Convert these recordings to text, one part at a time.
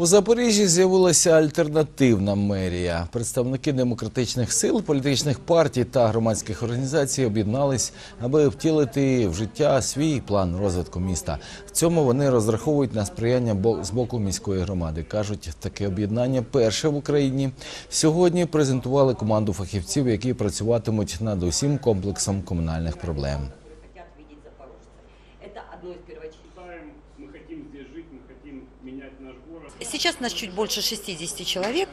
У Запоріжжі з'явилася альтернативна мерія. Представники демократичних сил, політичних партій та громадських організацій об'єднались, аби втілити в життя свій план розвитку міста. В цьому вони розраховують на сприяння з боку міської громади. кажуть, таке об'єднання перше в Україні. Сьогодні презентували команду фахівців, які працюватимуть над усім комплексом комунальних проблем. Хотят видеть запорожцы. Это одно из считаем, мы хотим здесь жить, мы хотим менять наш город. Сейчас нас чуть больше 60 человек.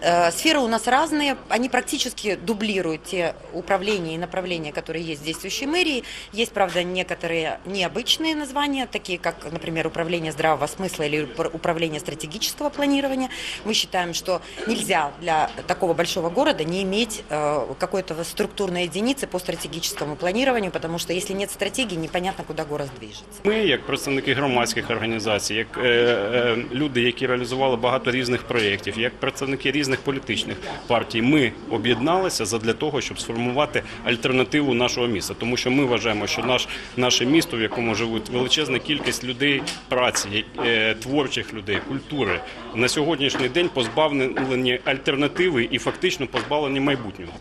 Э, Сферы у нас разные. Они практически дублируют те управления и направления, которые есть в действующей мэрии. Есть, правда, некоторые необычные названия, такие как, например, управление здравого смысла или упр- управление стратегического планирования. Мы считаем, что нельзя для такого большого города не иметь э, какой-то структурной единицы по стратегическому планированию, потому что если нет стратегии, непонятно, куда город движется. Ми, як представники громадських організацій, як е, е, люди, які реалізували багато різних проєктів, як представники різних політичних партій, ми об'єдналися задля того, щоб сформувати альтернативу нашого міста. Тому що ми вважаємо, що наш наше місто, в якому живуть величезна кількість людей праці, е, творчих людей, культури, на сьогоднішній день позбавлені альтернативи і фактично позбавлені майбутнього.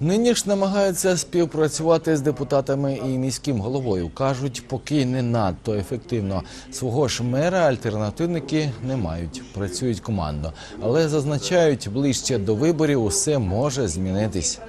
Нині ж намагаються співпрацювати з депутатами і міським головою. кажуть, поки не надто ефективно. Свого ж мера альтернативники не мають, працюють командно, але зазначають, ближче до виборів усе може змінитись.